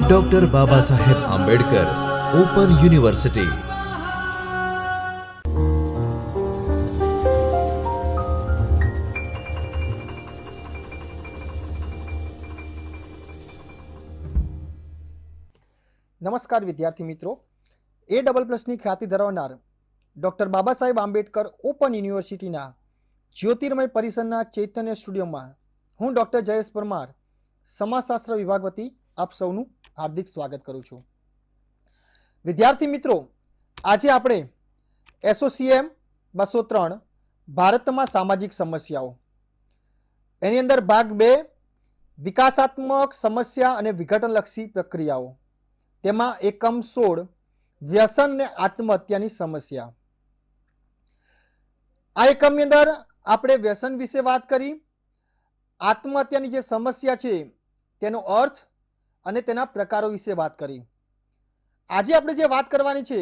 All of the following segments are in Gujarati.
Doctor Baba Saheb Ambedkar open university નમસ્કાર વિદ્યાર્થી મિત્રો. એ ડબલ પ્લસની ખ્યાતિ ધરાવનાર ડૉક્ટર બાબા સાહેબ આંબેડકર ઓપન યુનિવર્સિટીના જ્યોતિર્મય પરિસરના ચૈતન્ય સ્ટુડિયોમાં હું ડૉક્ટર જયેશ પરમાર સમાજશાસ્ત્ર વિભાગ વતી આપ સૌનું હાર્દિક સ્વાગત કરું છું. વિદ્યાર્થી મિત્રો, આજે આપણે એસોસીએમ બસો ત્રણ ભારતમાં સામાજિક સમસ્યાઓ, એની અંદર ભાગ બે વિકાસાત્મક સમસ્યા અને વિઘટનલક્ષી પ્રક્રિયાઓ, તેમાં એકમ સોળ વ્યસન ને આત્મહત્યાની સમસ્યા. આ એકમની અંદર આપણે વ્યસન વિશે વાત કરી, આત્મહત્યાની જે સમસ્યા છે તેનો અર્થ અને તેના પ્રકારો વિશે વાત કરી. આજે આપણે જે વાત કરવાની છે,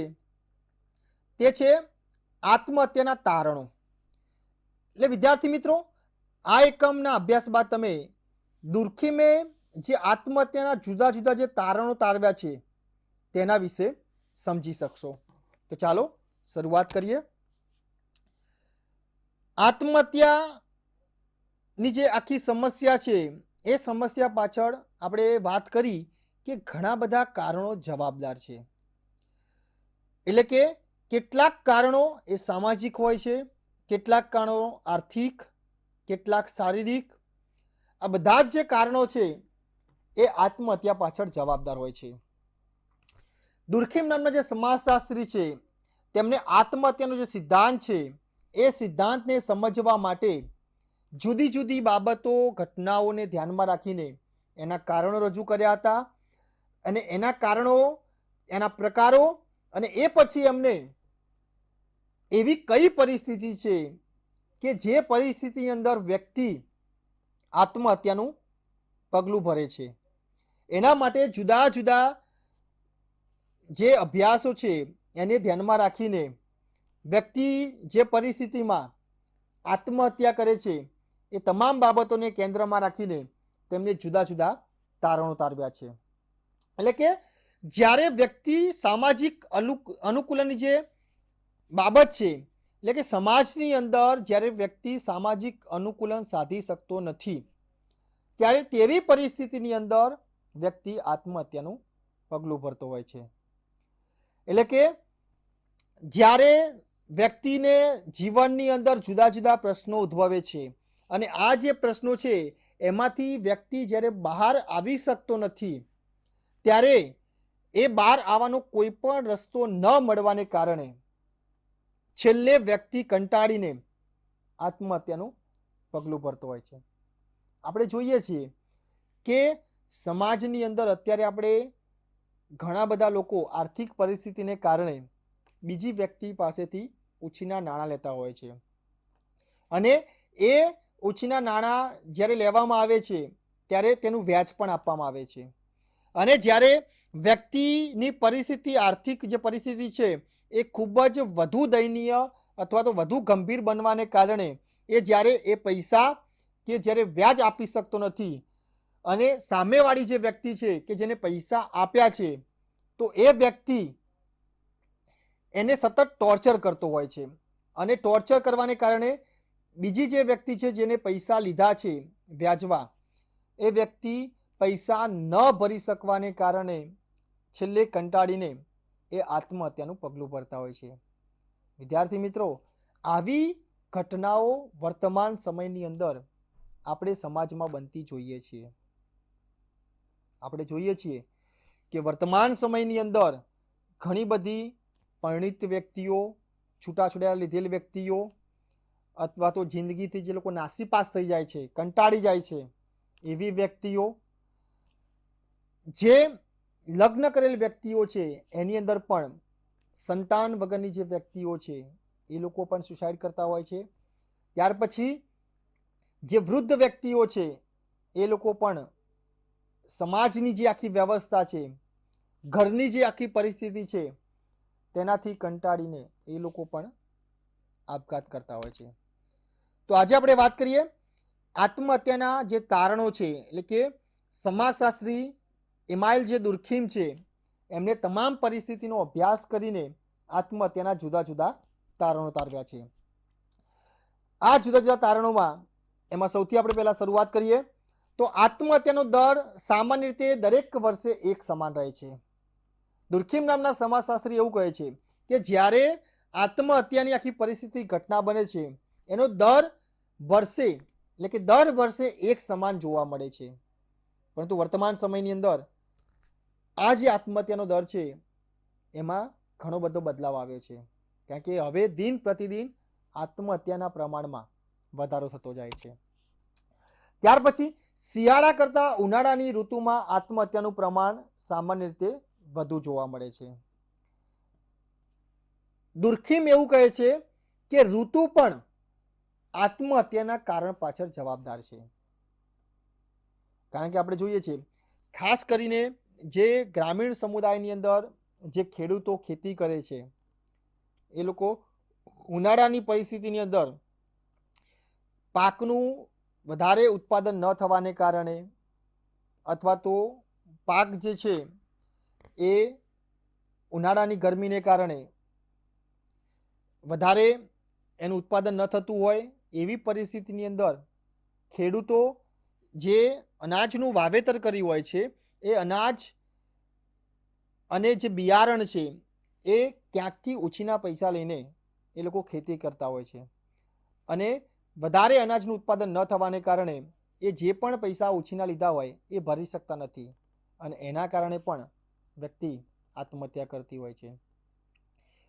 તે છે આત્મહત્યાના તારણો. એટલે વિદ્યાર્થી મિત્રો, આ એકમના અભ્યાસ બાદ તમે દુર્ખીમે જે આત્મહત્યાના જુદા જુદા જે તારણો તારવ્યા છે, તેના વિશે સમજી શકશો. તો ચાલો, શરૂઆત કરીએ. આત્મહત્યાની જે આખી સમસ્યા છે એ સમસ્યા પાછળ આપણે વાત કરી કે ઘણા બધા કારણો જવાબદાર છે. એટલે કે કેટલાક કારણો એ સામાજિક હોય છે, કેટલાક કારણો આર્થિક, કેટલાક શારીરિક. આ બધા જ જે કારણો છે એ આત્મહત્યા પાછળ જવાબદાર હોય છે. દુર્ખીમ નામના જે સમાજશાસ્ત્રી છે, તેમને આત્મહત્યાનો જે સિદ્ધાંત છે, એ સિદ્ધાંતને સમજવા માટે જુદી જુદી બાબતો, ઘટનાઓને ધ્યાનમાં રાખીને એના કારણો રજૂ કર્યા હતા અને એના કારણો, એના પ્રકારો અને એ પછી અમને એવી કઈ પરિસ્થિતિ છે કે જે પરિસ્થિતિની અંદર વ્યક્તિ આત્મહત્યાનું પગલું ભરે છે. એના માટે જુદા જુદા જે અભ્યાસો છે એને ધ્યાનમાં રાખીને વ્યક્તિ જે પરિસ્થિતિમાં આત્મહત્યા કરે છે એ તમામ બાબતોને કેન્દ્રમાં રાખીને તેમને જુદા જુદા તારણો તારવ્યા છે. એટલે કે જ્યારે વ્યક્તિ સામાજિક અનુક, અનુકૂલનની જે બાબત છે, એટલે કે સમાજની અંદર જ્યારે વ્યક્તિ સામાજિક અનુકૂલન સાધી શકતો નથી, ત્યારે તેવી પરિસ્થિતિની અંદર વ્યક્તિ આત્મહત્યાનું પગલું ભરતો હોય છે. એટલે કે જ્યારે વ્યક્તિને જીવનની અંદર જુદા જુદા પ્રશ્નો ઉદ્ભવે છે અને આ જે પ્રશ્નો છે, એમાંથી વ્યક્તિ જ્યારે બહાર આવી શકતો નથી, ત્યારે એ બહાર આવવાનો કોઈ પણ રસ્તો ન મળવાને કારણે છેલ્લે વ્યક્તિ કંટાળીને આત્મહત્યાનું પગલું ભરતો હોય છે. આપણે જોઈએ છીએ કે સમાજની અંદર અત્યારે આપણે ઘણા બધા લોકો આર્થિક પરિસ્થિતિને કારણે બીજી વ્યક્તિ પાસેથી ઉછીના નાણાં લેતા હોય છે. અને એ ઉછીના નાણાં જ્યારે લેવામાં આવે છે, ત્યારે તેનું વ્યાજ પણ આપવામાં આવે છે. અને જ્યારે વ્યક્તિની પરિસ્થિતિ, આર્થિક જે પરિસ્થિતિ છે, એ ખૂબ જ વધુ દયનીય અથવા તો વધુ ગંભીર બનવાને કારણે એ જ્યારે એ પૈસા કે જ્યારે વ્યાજ આપી શકતો નથી અને સામેવાળી જે વ્યક્તિ છે કે જેને પૈસા આપ્યા છે, તો એ વ્યક્તિ એને સતત ટોર્ચર કરતો હોય છે. અને ટોર્ચર કરવાને કારણે બીજી જે વ્યક્તિ છે જેને પૈસા લીધા છે વ્યાજવા, એ વ્યક્તિ પૈસા ન ભરી શકવાને કારણે છેલ્લે કંટાળીને એ આત્મહત્યાનું પગલું ભરતા હોય છે. વિદ્યાર્થી મિત્રો, આવી ઘટનાઓ વર્તમાન સમયની અંદર આપણે સમાજમાં બનતી જોઈએ છીએ. આપણે જોઈએ છીએ કે વર્તમાન સમયની અંદર ઘણી બધી પરિણિત વ્યક્તિઓ છૂટાછૂટા લીધેલ વ્યક્તિઓ અથવા તો જિંદગીથી જે લોકો નાસીપાસ થઈ જાય છે, કંટાળી જાય છે, એવી વ્યક્તિઓ જે લગ્ન કરેલ વ્યક્તિઓ છે, એની અંદર પણ સંતાન વગરની જે વ્યક્તિઓ છે, એ લોકો પણ સુસાઇડ કરતા હોય છે. ત્યાર પછી જે વૃદ્ધ વ્યક્તિઓ છે, એ લોકો પણ સમાજની જે આખી વ્યવસ્થા છે, ઘરની જે આખી પરિસ્થિતિ છે, તેનાથી કંટાળીને એ લોકો પણ આપઘાત કરતા હોય છે. તો આજે આપણે વાત કરીએ આત્મહત્યાના જે તારણો છે, એટલે કે સમાજશાસ્ત્રી ઇમાઇલ જે દુર્ખીમ છે, એમને તમામ પરિસ્થિતિનો અભ્યાસ કરીને આત્મહત્યાના જુદા જુદા તારણો તારવ્યા છે. આ જુદા જુદા તારણોમાં એમાં સૌથી આપણે પહેલાં શરૂઆત કરીએ, તો આત્મહત્યાનો દર સામાન્ય રીતે દરેક વર્ષે એક સમાન રહે છે. દુર્ખીમ નામના સમાજશાસ્ત્રી એવું કહે છે કે જ્યારે આત્મહત્યાની આખી પરિસ્થિતિ ઘટના બને છે, એનો દર વર્ષે, એટલે કે દર વર્ષે એક સમાન જોવા મળે છે. પરંતુ વર્તમાન સમયની અંદર, આ જે આત્મહત્યાનો દર છે, એમાં ઘણો બધો બદલાવ આવ્યો છે. કારણ કે હવે દિન પ્રતિદિન આત્મહત્યાના પ્રમાણમાં વધારો થતો જાય છે. ત્યાર પછી, શિયાળા કરતાં ઉનાળાની ઋતુમાં આત્મહત્યાનું પ્રમાણ સામાન્ય રીતે વધુ જોવા મળે છે. દુર્ખીમ એવું કહે છે કે ઋતુ પણ આત્મહત્યાના કારણ પાછળ જવાબદાર છે. કારણ કે આપણે જોઈએ છીએ, ખાસ કરીને જે ગ્રામીણ સમુદાયની અંદર જે ખેડૂતો ખેતી કરે છે, એ લોકો ઉનાળાની પરિસ્થિતિની અંદર પાકનું વધારે ઉત્પાદન ન થવાને કારણે અથવા તો પાક જે છે એ ઉનાળાની ગરમીને કારણે વધારે એનું ઉત્પાદન ન થતું હોય એવી પરિસ્થિતિની અંદર ખેડૂતો જે અનાજનું વાવેતર કર્યું હોય છે, એ અનાજ અને જે બિયારણ છે, એ ક્યાંકથી ઓછીના પૈસા લઈને એ લોકો ખેતી કરતા હોય છે. અને વધારે અનાજનું ઉત્પાદન ન થવાને કારણે એ જે પણ પૈસા ઓછીના લીધા હોય, એ ભરી શકતા નથી. અને એના કારણે પણ વ્યક્તિ આત્મહત્યા કરતી હોય છે.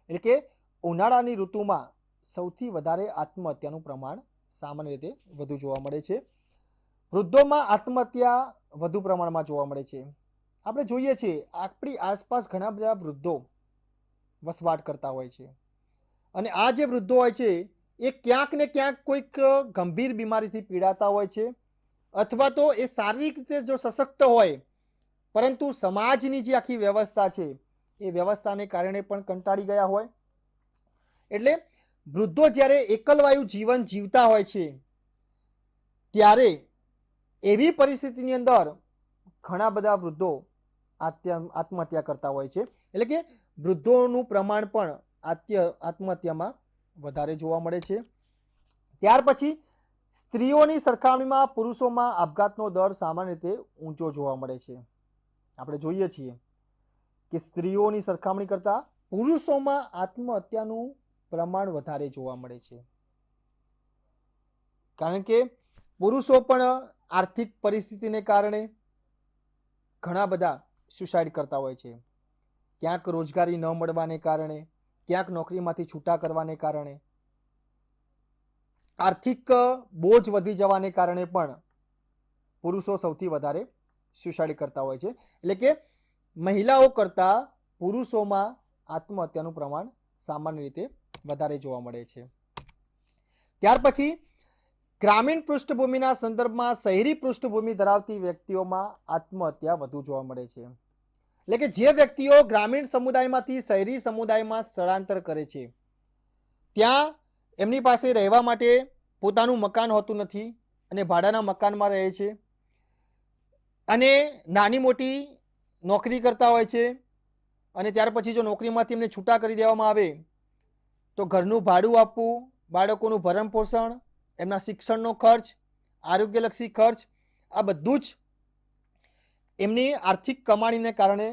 એટલે કે ઉનાળાની ઋતુમાં સૌથી વધારે આત્મહત્યાનું પ્રમાણ સામાન્ય રીતે વધુ જોવા મળે છે. વૃદ્ધોમાં આત્મહત્યા વધુ પ્રમાણમાં જોવા મળે છે. આપણે જોઈએ છીએ આપણી આસપાસ ઘણા બધા વૃદ્ધો વસવાટ કરતા હોય છે. અને આ જે વૃદ્ધો હોય છે, એ ક્યાંક ને ક્યાંક કોઈક ગંભીર બીમારીથી પીડાતા હોય છે અથવા તો એ શારીરિક રીતે જો સશક્ત હોય, પરંતુ સમાજની જે આખી વ્યવસ્થા છે, એ વ્યવસ્થાને કારણે પણ કંટાળી ગયા હોય. એટલે વૃદ્ધો જ્યારે એકલવાયુ જીવન જીવતા હોય છે, ત્યારે એવી પરિસ્થિતિની અંદર ઘણા બધા વૃદ્ધો આત્મહત્યા કરતા હોય છે. એટલે કે વૃદ્ધોનું પ્રમાણ પણ આત્ય, આત્મહત્યામાં વધારે જોવા મળે છે. ત્યાર પછી સ્ત્રીઓની સરખામણીમાં પુરુષોમાં આપઘાતનો દર સામાન્ય રીતે ઊંચો જોવા મળે છે. આપણે જોઈએ છીએ કે સ્ત્રીઓની સરખામણી કરતાં પુરુષોમાં આત્મહત્યાનું પ્રમાણ વધારે જોવા મળે છે. કારણ કે પુરુષો પણ આર્થિક પરિસ્થિતિને કારણે ઘણા બધા સુસાઇડ કરતા હોય છે. ક્યાંક રોજગારી ન મળવાને કારણે, ક્યાંક નોકરીમાંથી છૂટા કરવાને કારણે, આર્થિક બોજ વધી જવાને કારણે પણ પુરુષો સૌથી વધારે સુસાઇડ કરતા હોય છે. એટલે કે મહિલાઓ કરતાં પુરુષોમાં આત્મહત્યાનું પ્રમાણ સામાન્ય રીતે વધારે જોવા મળે છે. ત્યાર પછી ગ્રામીણ પૃષ્ઠભૂમિના સંદર્ભમાં શહેરી પૃષ્ઠભૂમિ ધરાવતી વ્યક્તિઓમાં આત્મહત્યા વધુ જોવા મળે છે. એટલે કે જે વ્યક્તિઓ ગ્રામીણ સમુદાયમાંથી શહેરી સમુદાયમાં સ્થળાંતર કરે છે, ત્યાં એમની પાસે રહેવા માટે પોતાનું મકાન હોતું નથી અને ભાડાના મકાનમાં રહે છે અને નાની મોટી નોકરી કરતા હોય છે અને ત્યાર પછી જો નોકરીમાંથી એમને છૂટા કરી દેવામાં આવે તો ઘરનું ભાડું આપવું, બાળકોનું ભરણ પોષણ, એમના શિક્ષણનો ખર્ચ, આરોગ્યલક્ષી ખર્ચ, આ બધું જ એમની આર્થિક કમાણીને કારણે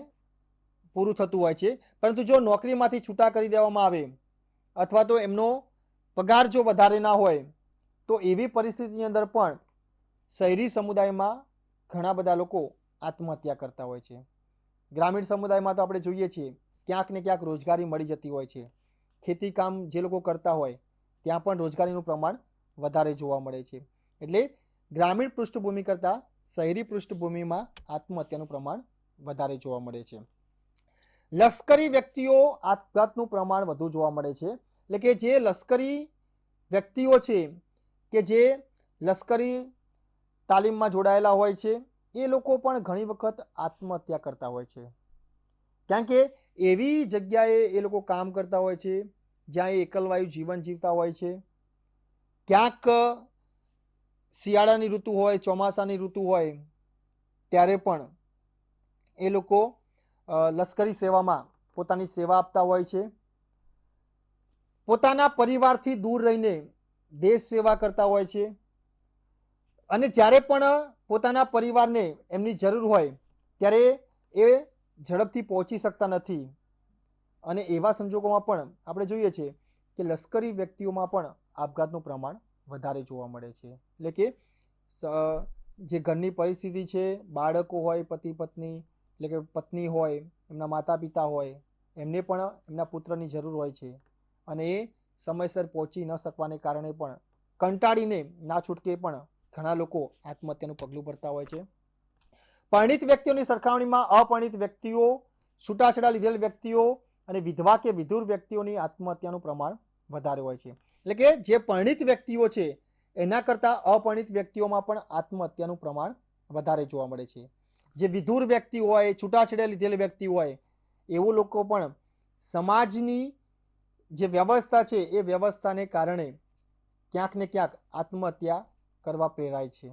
પૂરું થતું હોય છે. પરંતુ જો નોકરીમાંથી છૂટા કરી દેવામાં આવે અથવા તો એમનો પગાર જો વધારે ના હોય, તો એવી પરિસ્થિતિની અંદર પણ શહેરી સમુદાયમાં ઘણા બધા લોકો આત્મહત્યા કરતા હોય છે. ગ્રામીણ સમુદાયમાં તો આપણે જોઈએ છીએ, ક્યાંક ને ક્યાંક રોજગારી મળી જતી હોય છે. ખેતી કામ જે લોકો કરતા હોય, ત્યાં પણ રોજગારીનું પ્રમાણ વધારે જોવા મળે છે. એટલે ગ્રામીણ પૃષ્ઠભૂમિ કરતાં શહેરી પૃષ્ઠભૂમિમાં આત્મહત્યાનું પ્રમાણ વધારે જોવા મળે છે. લશ્કરી વ્યક્તિઓ આપઘાતનું પ્રમાણ વધુ જોવા મળે છે. એટલે કે જે લશ્કરી વ્યક્તિઓ છે કે જે લશ્કરી તાલીમમાં જોડાયેલા હોય છે, એ લોકો પણ ઘણી વખત આત્મહત્યા કરતા હોય છે. કારણ કે એવી જગ્યાએ એ લોકો કામ કરતા હોય છે જ્યાં એ એકલવાયુ જીવન જીવતા હોય છે. ક્યાંક શિયાળાની ઋતુ હોય, ચોમાસાની ઋતુ હોય, ત્યારે પણ એ લોકો લશ્કરી સેવામાં પોતાની સેવા આપતા હોય છે. પોતાના પરિવારથી દૂર રહીને દેશ સેવા કરતા હોય છે. અને જ્યારે પણ પોતાના પરિવારને એમની જરૂર હોય, ત્યારે એ ઝડપથી પહોંચી શકતા નથી. અને એવા સંજોગોમાં પણ આપણે જોઈએ છીએ કે લશ્કરી વ્યક્તિઓમાં પણ આપઘાતનું પ્રમાણ વધારે જોવા મળે છે. એટલે કે જે ઘરની પરિસ્થિતિ છે, બાળકો હોય, પતિ, પત્ની, એટલે કે પત્ની હોય, એમના માતા પિતા હોય, એમને પણ એમના પુત્રની જરૂર હોય છે. અને એ સમયસર પહોંચી ન શકવાને કારણે પણ કંટાળીને ના છૂટકે પણ ઘણા લોકો આત્મહત્યાનું પગલું ભરતા હોય છે. પરિણિત વ્યક્તિઓની સરખામણીમાં અપરિણિત વ્યક્તિઓ, છૂટાછેડા લીધેલ વ્યક્તિઓ અને વિધવા કે વિધુર વ્યક્તિઓની આત્મહત્યાનું પ્રમાણ વધારે હોય છે. એટલે કે જે પરિણિત વ્યક્તિઓ છે, એના કરતાં અપરિણિત વ્યક્તિઓમાં પણ આત્મહત્યાનું પ્રમાણ વધારે જોવા મળે છે. જે વિધુર વ્યક્તિ હોય, છૂટાછેડા લીધેલ વ્યક્તિ હોય, એવો લોકો પણ સમાજની જે વ્યવસ્થા છે, એ વ્યવસ્થાને કારણે ક્યાંક ને ક્યાંક આત્મહત્યા કરવા પ્રેરાય છે.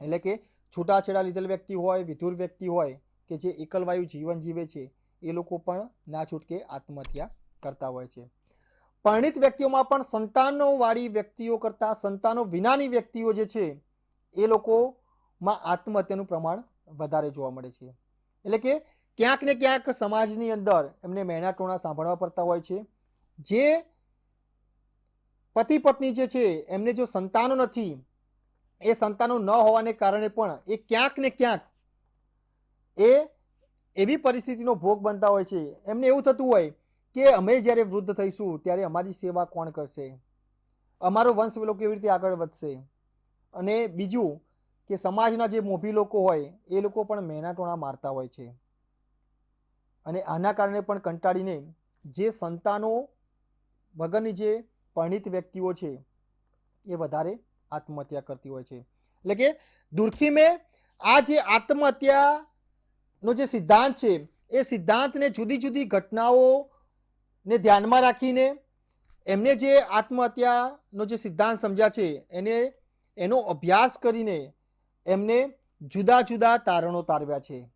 એટલે કે છૂટાછેડા લીધેલ વ્યક્તિ હોય, વિધુર વ્યક્તિ હોય, કે જે એકલવાયુ જીવન જીવે છે એ લોકો પણ ના છૂટકે આત્મહત્યા કરતા હોય છે. પરિણિત વ્યક્તિઓમાં પણ સંતાનોવાળી વ્યક્તિઓ કરતાં સંતાનો વિનાની વ્યક્તિઓ જે છે, એ લોકોમાં આત્મહત્યાનું પ્રમાણ વધારે જોવા મળે છે. એટલે કે ક્યાંક ને ક્યાંક સમાજની અંદર એમને મહેણાટોણા સાંભળવા પડતા હોય છે. જે પતિ પત્ની જે છે, એમને જો સંતાનો નથી, એ સંતાનો ન હોવાને કારણે પણ એ ક્યાંક ને ક્યાંક એ એવી પરિસ્થિતિનો ભોગ બનતા હોય છે. એમને એવું થતું હોય કે અમે જ્યારે વૃદ્ધ થઈશું ત્યારે અમારી સેવા કોણ કરશે? અમારો વંશ કેવી રીતે આગળ વધશે? અને બીજું કે સમાજના જે મોભી લોકો હોય, એ લોકો પણ મહેનાટોણા મારતા હોય છે. અને આના કારણે પણ કંટાળીને જે સંતાનો વગરની જે પરિણિત વ્યક્તિઓ છે, એ વધારે આત્મહત્યા કરતી હોય છે. એટલે કે દુર્ખીમે આ જે આત્મહત્યાનો જે સિદ્ધાંત છે, એ સિદ્ધાંતને જુદી જુદી ઘટનાઓને ધ્યાનમાં રાખીને એમને જે આત્મહત્યાનો જે સિદ્ધાંત સમજ્યા છે, એને, એનો અભ્યાસ કરીને એમને જુદા જુદા તારણો તારવ્યા છે.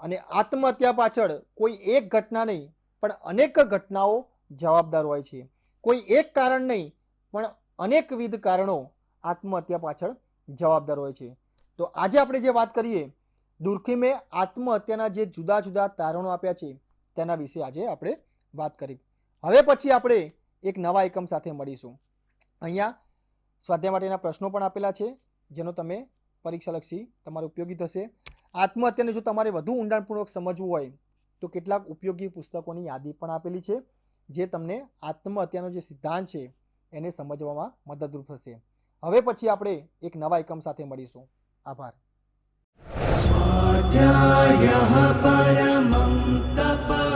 અને આત્મહત્યા પાછળ કોઈ એક ઘટના નહીં, પણ અનેક ઘટનાઓ જવાબદાર હોય છે. કોઈ એક કારણ નહીં, પણ અનેકવિધ કારણો આત્મહત્યા પાછળ જવાબદાર હોય છે. તો આજે આપણે જે વાત કરીએ દુર્ખીમે આત્મહત્યાના જે જુદા જુદા તારણો આપ્યા છે, તેના વિશે આજે આપણે વાત કરી. હવે પછી આપણે એક નવા એકમ સાથે મળીશું. અહીંયા સ્વાધ્યાય માટેના પ્રશ્નો પણ આપેલા છે, જેનો તમે પરીક્ષાલક્ષી તમારે ઉપયોગી થશે. આત્મહત્યાને જો તમારે વધુ ઊંડાણપૂર્વક સમજવું હોય, તો કેટલાક ઉપયોગી પુસ્તકોની યાદી પણ આપેલી છે, જે તમને આત્મહત્યાનો જે સિદ્ધાંત છે, એને સમજવામાં મદદરૂપ થશે. હવે પછી આપણે એક નવા એકમ સાથે મળીશું. આભાર. परमं तप